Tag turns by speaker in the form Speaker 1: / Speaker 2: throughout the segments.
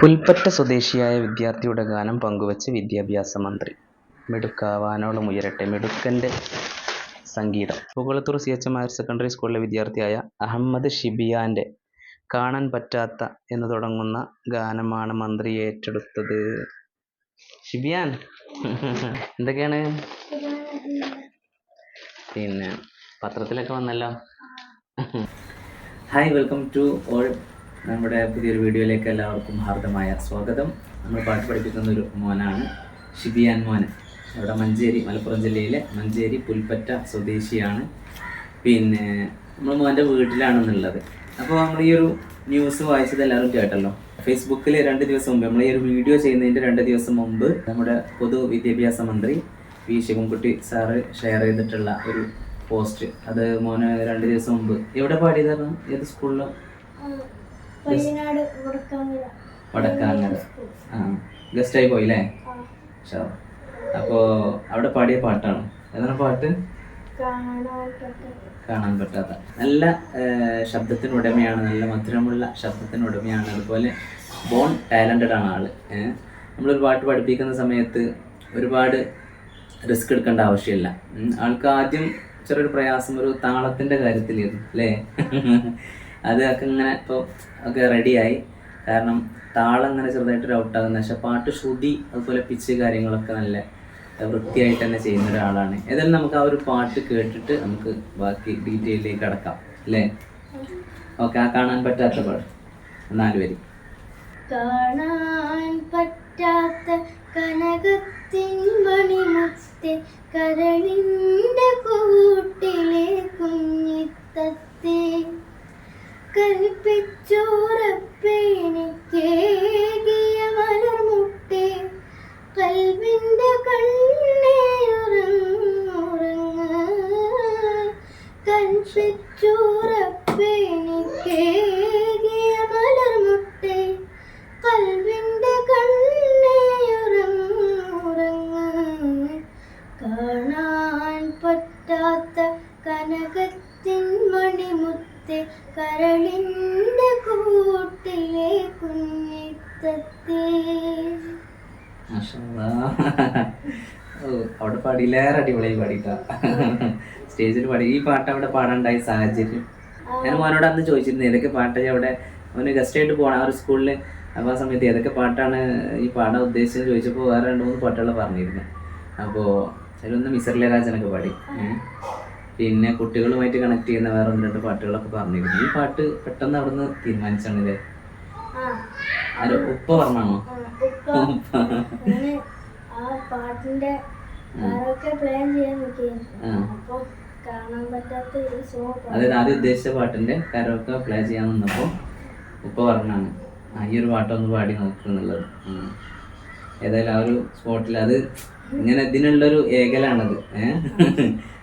Speaker 1: പുൽപ്പറ്റ സ്വദേശിയായ വിദ്യാർത്ഥിയുടെ ഗാനം പങ്കുവച്ച് വിദ്യാഭ്യാസ മന്ത്രി. മിടുക്കാവാനോളം ഉയരട്ടെ. മിടുക്കന്റെ സംഗീതം. Pukalathur C H M higher secondary സ്കൂളിലെ വിദ്യാർത്ഥിയായ അഹമ്മദ് ഷിബിയാന്റെ കാണാൻ പറ്റാത്ത എന്ന് തുടങ്ങുന്ന ഗാനമാണ് മന്ത്രി ഏറ്റെടുത്തത്. ഷിബിയാൻ എന്തൊക്കെയാണ്? പിന്നെ പത്രത്തിലൊക്കെ വന്നല്ലോ. ഹായ് വെൽക്കം ടു ഓൾ നമ്മുടെ പുതിയൊരു വീഡിയോയിലേക്ക് എല്ലാവർക്കും ഹാർദമായ സ്വാഗതം. നമ്മൾ പാട്ട് പഠിപ്പിക്കുന്ന ഒരു മോനാണ് ഷിബിയാൻ മോൻ. ഇവിടെ മഞ്ചേരി മലപ്പുറം ജില്ലയിലെ മഞ്ചേരി പുൽപ്പറ്റ സ്വദേശിയാണ്. പിന്നെ നമ്മൾ മോന്റെ വീട്ടിലാണെന്നുള്ളത്. അപ്പോൾ നമ്മൾ ഈ ഒരു ന്യൂസ് വായിച്ചത് എല്ലാവരും കേട്ടല്ലോ. ഫേസ്ബുക്കിൽ രണ്ട് ദിവസം മുമ്പ് നമ്മൾ ഈ ഒരു വീഡിയോ ചെയ്യുന്നതിന്റെ രണ്ട് ദിവസം മുമ്പ് നമ്മുടെ പൊതു വിദ്യാഭ്യാസ മന്ത്രി വി. ശിവൻകുട്ടി സാറ് ഷെയർ ചെയ്തിട്ടുള്ള ഒരു പോസ്റ്റ് അത് മോന് രണ്ട് ദിവസം മുമ്പ്. എവിടെ പാടിയതായിരുന്നു? ഏത് സ്കൂളിലോ
Speaker 2: പയ്യനാട് വടക്കാങ്ങര.
Speaker 1: ആ ഗസ്റ്റായി പോയില്ലേ? ഷോ. അപ്പോൾ അവിടെ പാടിയ പാട്ടാണ്? ഏതാണ് പാട്ട്?
Speaker 2: കാണാൻ പറ്റും
Speaker 1: പറ്റാത്ത നല്ല ശബ്ദത്തിനുടമയാണ് ശബ്ദത്തിന് ഉടമയാണ് നല്ല മധുരമുള്ള ശബ്ദത്തിന് ഉടമയാണ് അതുപോലെ ബോൺ ടാലന്റഡ് ആണ് ആൾ നമ്മളൊരു പാട്ട് പഠിപ്പിക്കുന്ന സമയത്ത് ഒരുപാട് റിസ്ക് എടുക്കേണ്ട ആവശ്യമില്ല. ആൾക്ക് ആദ്യം ചെറിയൊരു പ്രയാസം ഒരു താളത്തിന്റെ കാര്യത്തിലായിരുന്നു അല്ലേ? അത് ഒക്കെ ഇങ്ങനെ ഇപ്പോൾ ഒക്കെ റെഡിയായി കാരണം താളം ഇങ്ങനെ ചെറുതായിട്ടൊരു ഔട്ടാകുന്ന പക്ഷെ പാട്ട് ശ്രുതി അതുപോലെ പിച്ച് കാര്യങ്ങളൊക്കെ നല്ല വൃത്തിയായിട്ട് തന്നെ ചെയ്യുന്ന ഒരാളാണ്. ഏതായാലും നമുക്ക് ആ ഒരു പാട്ട് കേട്ടിട്ട് നമുക്ക് ബാക്കി ഡീറ്റെയിലേക്ക് കടക്കാം അല്ലേ? ഓക്കെ ആ കാണാൻ പറ്റാത്ത പാട്ട്. നാല് വരി.
Speaker 2: കാണാൻ പറ്റാത്ത കനകത്തിൻ മണിമുത്തെ കരളിന്റെ
Speaker 1: പാടിയില്ലേറെ അടിപൊളിയായി പാടിട്ടാ. സ്റ്റേജിൽ പാടി. ഈ പാട്ട് അവിടെ പാടാണ്ടായ സാഹചര്യം. ഞാൻ മോനോട് അന്ന് ചോദിച്ചിരുന്നു ഏതൊക്കെ പാട്ട് അവിടെ? അവന് ഗസ്റ്റ് ആയിട്ട് പോകണം ആ ഒരു സ്കൂളിൽ അപ്പോൾ ആ സമയത്ത് ഏതൊക്കെ പാട്ടാണ് ഈ പാടാൻ ഉദ്ദേശിച്ചത് ചോദിച്ചപ്പോൾ വേറെ രണ്ട് മൂന്ന് പാട്ടുകൾ പറഞ്ഞിരുന്നു. അപ്പോൾ അതിലൊന്ന് മിസറിലെ രാജനൊക്കെ പാടി. പിന്നെ കുട്ടികളുമായിട്ട് കണക്ട് ചെയ്യുന്ന വേറെ ഒന്ന് രണ്ട് പാട്ടുകളൊക്കെ പറഞ്ഞിരുന്നു. ഈ പാട്ട് പെട്ടെന്ന് അവിടുന്ന് തീരുമാനിച്ചാണല്ലേ ഉപ്പ പറഞ്ഞാണോ?
Speaker 2: ആ പാട്ടിന്റെ ആരൊക്കെ പ്ലാൻ ചെയ്യാൻ അപ്പൊ കാണാൻ പറ്റാത്ത ഒരു സോങ്
Speaker 1: അതായത് ആദ്യം ഉദ്ദേശിച്ച പാട്ടിന്റെ കരോക്കെ പ്ലേ ചെയ്യാൻ നിന്നപ്പോൾ ഉപ്പ പറഞ്ഞാണ് ആ ഈ ഒരു പാട്ടൊന്ന് പാടി നോക്കുന്നുള്ളത്. ഏതായാലും ആ ഒരു സ്പോട്ടിൽ അത് ഇങ്ങനെ ഇതിനുള്ളൊരു ഏകലാണത്. ഏഹ്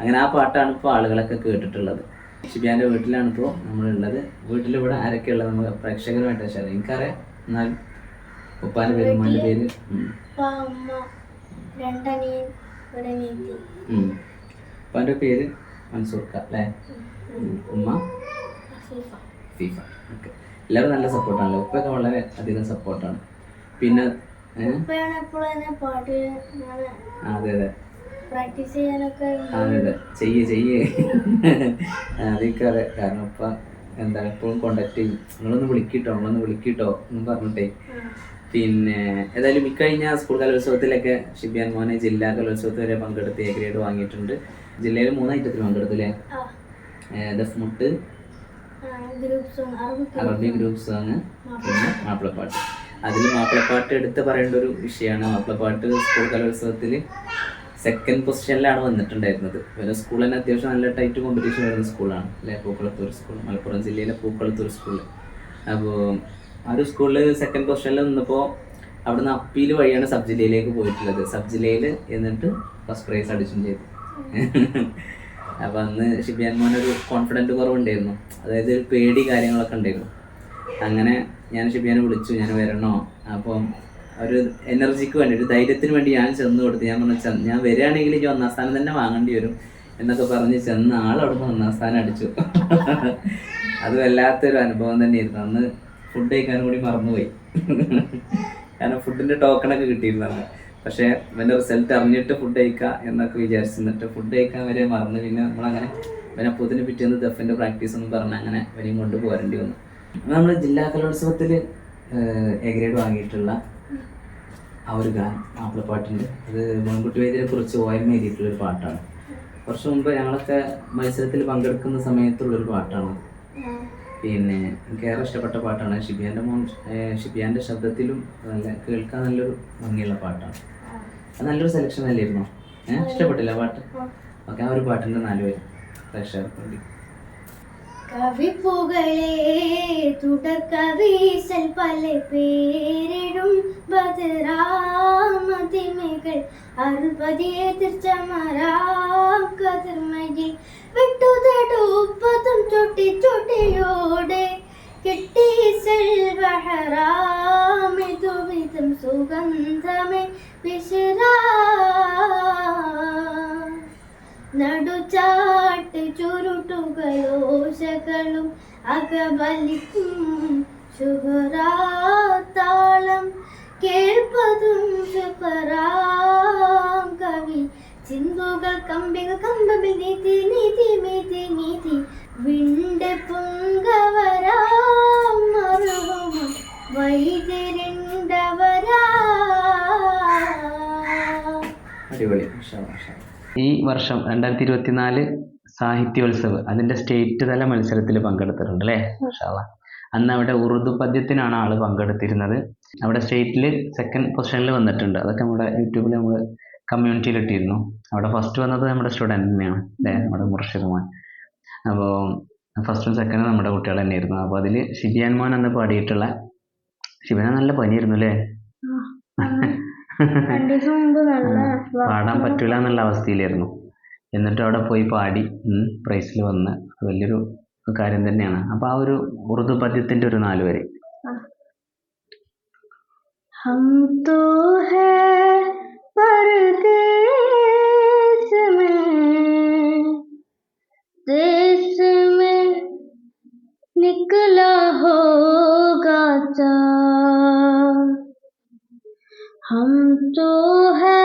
Speaker 1: അങ്ങനെ ആ പാട്ടാണ് ഇപ്പോൾ ആളുകളൊക്കെ കേട്ടിട്ടുള്ളത്. ഷിബിയാന്റെ വീട്ടിലാണ് ഇപ്പോൾ നമ്മളുള്ളത്. വീട്ടിൽ ഇവിടെ ആരൊക്കെ ഉള്ളത് നമുക്ക് പ്രേക്ഷകരുമായിട്ട് വെച്ചാൽ എനിക്കറിയാം. എന്നാലും ഉപ്പാന്റെ പേര് ഉമ്മാന്റെ പേര്.
Speaker 2: രണ്ടനിയൻ
Speaker 1: ഉപ്പാന്റെ പേര് മൻസൂർക്ക അല്ലേ? ഉമ്മ? ഫിഫ. ഓക്കെ. എല്ലാവരും നല്ല സപ്പോർട്ടാണല്ലോ. ഉപ്പൊക്കെ വളരെ അധികം സപ്പോർട്ടാണ്. പിന്നെ അതെ അതെ. അതെ അതെ. ചെയ്യ് ചെയ്യ്. അതൊക്കെ അതെ കാരണം ഇപ്പൊ എന്താ എപ്പോഴും കോണ്ടാക്ട് ചെയ്യും. നിങ്ങളൊന്ന് വിളിക്കിട്ടോ നിങ്ങളൊന്ന് വിളിക്കിട്ടോ എന്ന് പറഞ്ഞിട്ടേ. പിന്നെ ഏതായാലും ഇക്കഴിഞ്ഞ സ്കൂൾ കലോത്സവത്തിലൊക്കെ ഷിബിയാൻ മോനെ ജില്ലാ കലോത്സവത്തിൽ വരെ പങ്കെടുത്ത് എ ഗ്രേഡ് വാങ്ങിയിട്ടുണ്ട്. ജില്ലയിൽ മൂന്ന് ഐറ്റത്തിൽ പങ്കെടുത്തു അല്ലേ ദഫ്മുട്ട് അറബി ഗ്രൂപ്പ് സോങ് പിന്നെ മാപ്പിളപ്പാട്ട്. അതിൽ മാപ്പിളപ്പാട്ട് എടുത്ത് പറയേണ്ട ഒരു വിഷയമാണ് മാപ്പിളപ്പാട്ട് സ്കൂൾ കലോത്സവത്തിൽ സെക്കൻഡ് പൊസിഷനിലാണ് വന്നിട്ടുണ്ടായിരുന്നത്. പിന്നെ സ്കൂൾ തന്നെ അത്യാവശ്യം നല്ല ടൈറ്റ് കോമ്പറ്റീഷൻ വരുന്ന സ്കൂളാണ്. അല്ലെ? പൂക്കളത്തൂർ സ്കൂൾ മലപ്പുറം ജില്ലയിലെ പൂക്കളത്തൂർ സ്കൂൾ അപ്പോൾ ആ ഒരു സ്കൂളിൽ സെക്കൻഡ് പൊസിഷനിൽ നിന്നപ്പോൾ അവിടുന്ന് അപ്പീൽ വഴിയാണ് സബ് ജില്ലയിലേക്ക് പോയിട്ടുള്ളത്. സബ് ജില്ലയിൽ എന്നിട്ട് ഫസ്റ്റ് പ്രൈസ് അഡിഷൻ ചെയ്തു. അപ്പൊ അന്ന് ഷിബിയാൻ മോൻ ഒരു കോൺഫിഡന്റ് കുറവുണ്ടായിരുന്നു. അതായത് ഒരു പേടി കാര്യങ്ങളൊക്കെ ഉണ്ടായിരുന്നു. അങ്ങനെ ഞാൻ ഷിബിയാനെ വിളിച്ചു ഞാൻ വരണോ? അപ്പം ഒരു എനർജിക്ക് വേണ്ടി ഒരു ധൈര്യത്തിന് വേണ്ടി ഞാൻ ചെന്ന് കൊടുത്തു. ഞാൻ പറഞ്ഞു "ചെന്ന് ഞാൻ വരികയാണെങ്കിൽ എനിക്ക് ഒന്നാം സ്ഥാനം തന്നെ വാങ്ങേണ്ടി വരും. എന്നൊക്കെ പറഞ്ഞ് ചെന്ന് ആളവിടുന്ന് ഒന്നാം സ്ഥാനം അടിച്ചു. അത് വല്ലാത്തൊരു അനുഭവം തന്നെയായിരുന്നു. അന്ന് ഫുഡ് കഴിക്കാൻ കൂടി മറന്നുപോയി. കാരണം ഫുഡിന്റെ ടോക്കണൊക്കെ കിട്ടിയിരുന്നത് പക്ഷേ ഇവന്റെ റിസൾട്ട് അറിഞ്ഞിട്ട് ഫുഡ് കഴിക്കുക എന്നൊക്കെ വിചാരിച്ചു എന്നിട്ട് ഫുഡ് കഴിക്കാൻ വരെ മറന്ന് പിന്നെ നമ്മളങ്ങനെ ഇവനെ അപ്പൂത്തിന് പിറ്റേന്ന് ദഫിന്റെ പ്രാക്ടീസ് ഒന്നും പറഞ്ഞ് അങ്ങനെ ഇവനെയും കൊണ്ട് പോരേണ്ടി വന്നു. നമ്മൾ ജില്ലാ കലോത്സവത്തിൽ എ ഗ്രേഡ് വാങ്ങിയിട്ടുള്ള ആ ഒരു ഗാനം മാപ്പിളപ്പാട്ടുണ്ട് അത് മൺകുട്ടി വൈദ്യരെ കുറിച്ച് ഒ എം എഴുതിയിട്ടുള്ള ഒരു പാട്ടാണ്. കുറച്ച് മുമ്പ് ഞങ്ങളൊക്കെ മത്സരത്തിൽ പങ്കെടുക്കുന്ന സമയത്തുള്ളൊരു പാട്ടാണ്. പിന്നെ എനിക്ക് ഏറെ ഇഷ്ടപ്പെട്ട പാട്ടാണ് ഷിബിയാന്റെ മോൻ ഷിബിയാന്റെ ശബ്ദത്തിലും നല്ല കേൾക്കാൻ നല്ലൊരു ഭംഗിയുള്ള പാട്ടാണ്. അത് നല്ലൊരു സെലക്ഷൻ അല്ലായിരുന്നോ ഏഹ് ഇഷ്ടപ്പെട്ടില്ല പാട്ട്? ഓക്കെ ആ ഒരു പാട്ടിന്റെ നാല് പേര് പ്രേക്ഷകർക്ക് വേണ്ടി.
Speaker 2: കവിപ്പുകളെ തുടർക്കവീസൽ പല പേരിടും ബദരാമതിമകൾ. അറുപതിയെ തിർച്ചമരാം കതിർമയിൽ വിട്ടുതടുപ്പതും ചൊട്ടി ചൊട്ടിയോടെ കിട്ടി സെൽവഹറാമിതു വിധം സുഗന്ധമേ വിശരാ. നടുചാട്ട് ചുരുട്ടുകളോശകളും അകബലിക്കും ശുഭരാത്താളം. കേൾപ്പതും ശുഭരാം കവി. ചിന്തുകൾ കമ്പികൾ കമ്പമിൽ നീതി നീതി നീതി നീതി. വിണ്ട പൊങ്കവരാം മറുവും വൈതിരിണ്ടവരാ.
Speaker 1: ഈ വർഷം രണ്ടായിരത്തി ഇരുപത്തിനാല് സാഹിത്യോത്സവ്. അതിന്റെ സ്റ്റേറ്റ് തല മത്സരത്തിൽ പങ്കെടുത്തിട്ടുണ്ട് അല്ലേ. അന്ന് അവിടെ ഉറുദു പദ്യത്തിനാണ് ആൾ പങ്കെടുത്തിരുന്നത്. അവിടെ സ്റ്റേറ്റിൽ സെക്കൻഡ് പൊസിഷനിൽ വന്നിട്ടുണ്ട്. അതൊക്കെ നമ്മുടെ യൂട്യൂബിൽ നമ്മൾ കമ്മ്യൂണിറ്റിയിൽ ഇട്ടിരുന്നു. അവിടെ ഫസ്റ്റ് വന്നത് നമ്മുടെ സ്റ്റുഡന്റ് തന്നെയാണ് അല്ലേ? നമ്മുടെ മുർഷിദുമാൻ. അപ്പോൾ ഫസ്റ്റും സെക്കൻഡും നമ്മുടെ കുട്ടികൾ തന്നെയായിരുന്നു. അപ്പോൾ അതിൽ ഷിബിയാൻ മോൻ അന്ന് പാടിയിട്ടുള്ള ഷിബിയാൻ നല്ല പനിയായിരുന്നു അല്ലേ? പാടാൻ പറ്റൂല എന്നുള്ള അവസ്ഥയിലായിരുന്നു. എന്നിട്ട് അവിടെ പോയി പാടി പ്രൈസിൽ വന്ന് അത് വലിയൊരു കാര്യം തന്നെയാണ് അപ്പൊ ആ ഒരു ഉറുദു പദ്യത്തിന്റെ ഒരു നാല് വരെ
Speaker 2: हम तो है परदेश में देश में निकला होगा चाँद हम तो है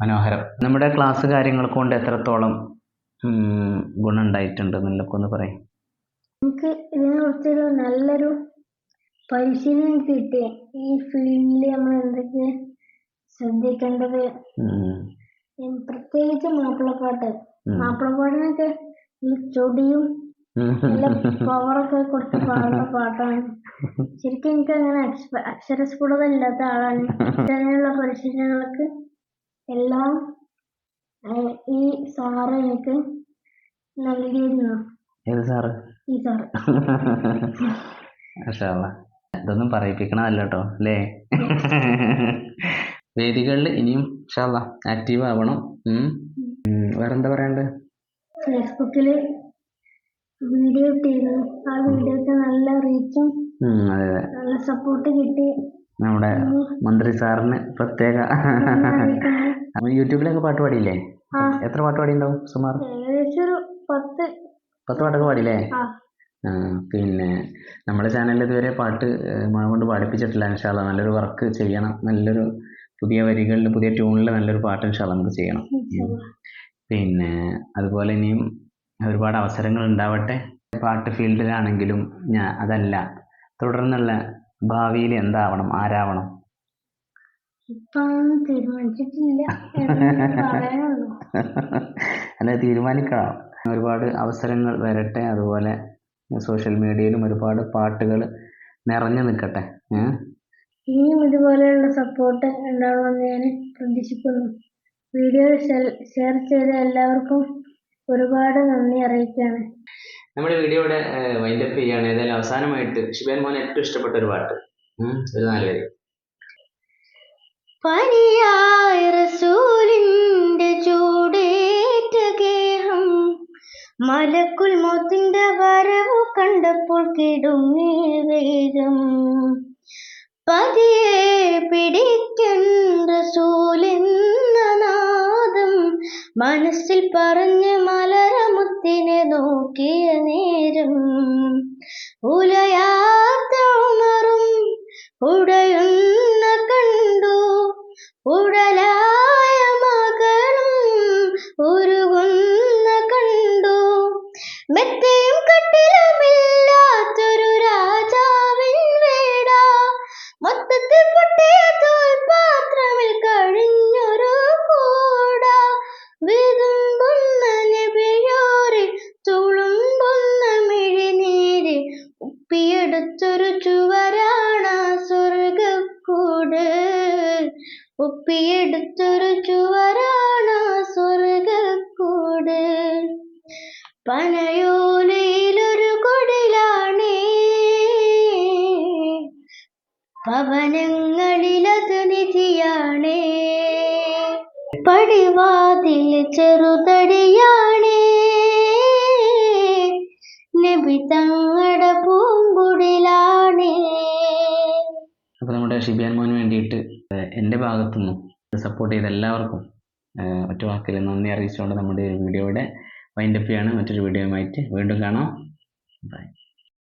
Speaker 1: മനോഹരം. നമ്മുടെ ക്ലാസ് കാര്യങ്ങൾ കൊണ്ട് എത്രത്തോളം ഗുണമുണ്ടായിട്ടുണ്ട് ഉണ്ടായിട്ടുണ്ട് ഒന്ന് പറയും.
Speaker 2: എനിക്ക് ഇതിനെക്കുറിച്ചൊരു നല്ലൊരു പരിശീലനം കിട്ടി. ഈ ഫീൽഡിൽ നമ്മൾ എന്തൊക്കെ ശ്രദ്ധിക്കേണ്ടത്? പ്രത്യേകിച്ച് മാപ്പിളപ്പാട്ട്. മാപ്പിളപ്പാട്ടിനൊക്കെ ഈ ചൊടിയും പവറൊക്കെ കൊടുത്ത് പാടുന്ന പാട്ടാണ്. ശരിക്കും എനിക്ക് അങ്ങനെ അക്ഷര അക്ഷരസ്ഫുടത ഇല്ലാത്ത ആളാണ്. അങ്ങനെയുള്ള പരിശീലനങ്ങൾക്ക് എല്ലാം ഈ സാറ് എനിക്ക് നൽകിയിരുന്നു.
Speaker 1: ഏത് സാറ്
Speaker 2: ഈ സാറ്.
Speaker 1: ഇതൊന്നും പറയിപ്പിക്കണമല്ല കേട്ടോ അല്ലേ? വേദികളിൽ ഇനിയും ആക്റ്റീവ് ആവണം. വേറെന്താ പറയണ്ടത്
Speaker 2: ഫേസ്ബുക്കിൽ വീഡിയോ ഇട്ടിരുന്നു ആ വീഡിയോക്ക് നല്ല റീച്ചും
Speaker 1: അതെ അതെ.
Speaker 2: നല്ല സപ്പോർട്ട് കിട്ടി.
Speaker 1: നമ്മുടെ മന്ത്രി സാറിന് പ്രത്യേക. അപ്പൊ യൂട്യൂബിലൊക്കെ പാട്ട് പാടിയില്ലേ? എത്ര പാട്ട് പാടിയിട്ടുണ്ടാവും സുമാർ?
Speaker 2: ഏകദേശം ഒരു പത്ത്.
Speaker 1: പത്ത് പാട്ടൊക്കെ പാടിയില്ലേ? പിന്നെ നമ്മുടെ ചാനലിൽ ഇതുവരെ പാട്ട് കൊണ്ട് പാടിപ്പിച്ചിട്ടില്ല ഇൻഷാല്ല നല്ലൊരു വർക്ക് ചെയ്യണം. നല്ലൊരു പുതിയ വരികളിൽ പുതിയ ട്യൂണിൽ നല്ലൊരു പാട്ട് ഇൻഷാല്ല നമുക്ക് ചെയ്യണം. പിന്നെ അതുപോലെ ഇനിയും ഒരുപാട് അവസരങ്ങൾ ഉണ്ടാവട്ടെ. പാട്ട് ഫീൽഡിലാണെങ്കിലും ഞാൻ അതല്ല. തുടർന്നുള്ള ഭാവിയിൽ എന്താവണം? ആരാവണം? അല്ല തീരുമാനിക്കണം. ഒരുപാട് അവസരങ്ങൾ വരട്ടെ. അതുപോലെ സോഷ്യൽ മീഡിയയിലും ഒരുപാട് പാട്ടുകൾ നിറഞ്ഞു നിൽക്കട്ടെ?
Speaker 2: ഇനിയും ഇതുപോലെയുള്ള സപ്പോർട്ട് ഉണ്ടാവുമെന്ന് ഞാൻ പ്രതീക്ഷിക്കുന്നു. വീഡിയോ ഷെയർ ചെയ്ത എല്ലാവർക്കും ഒരുപാട് നന്ദി അറിയിക്കുകയാണ്
Speaker 1: നമ്മുടെ വീഡിയോ ഇവിടെ വൈൻഡപ്പ് ചെയ്യാണ് ഏതായാലും അവസാനമായിട്ട് ഷിബേൻ മോൻ ഏറ്റവും ഇഷ്ടപ്പെട്ട ഒരു പാട്ട്. ഒരു നാല് വരി
Speaker 2: പനിയായ റസൂലിന്റെ ചൂടേറ്റ ഗേഹം മലക്കുൽ മോത്തിന്റെ വരവ് കണ്ടപ്പോൾ കിടുങ്ങി വേഗം. പതിയെ പിടിക്കൻ റസൂലെന്ന നാദം മനസ്സിൽ പറഞ്ഞ് മലരമുത്തിനെ നോക്കിയ നേരം ഉലയാത്ത ഉമറും ഉടയുന്ന കണ്ടു ഉടലായ ഉപ്പിയെടുത്തൊരു ചുവരാണ് സ്വർഗക്കൂട് ഒപ്പിയെടുത്തൊരു ചുവരാണ് സ്വർഗക്കൂട് പനയോലയിലൊരു കൊടിലാണേ. പവനങ്ങളിലത് നിധിയാണേ. പടിവാതിൽ ചെറുതടിയാണേ. നബി തങ്ങടെ പൂങ്കുടിലാണേ.
Speaker 1: അപ്പോൾ നമ്മുടെ ഷിബിയാൻ മോന് വേണ്ടിയിട്ട് എന്റെ ഭാഗത്തുനിന്നും സപ്പോർട്ട് ചെയ്ത എല്ലാവർക്കും ഒറ്റ വാക്കിൽ നന്ദി അറിയിച്ചുകൊണ്ട് നമ്മുടെ വീഡിയോയുടെ വൈൻഡപ്പ് ചെയ്യാണ് മറ്റൊരു വീഡിയോയുമായിട്ട് വീണ്ടും കാണാം. ബൈ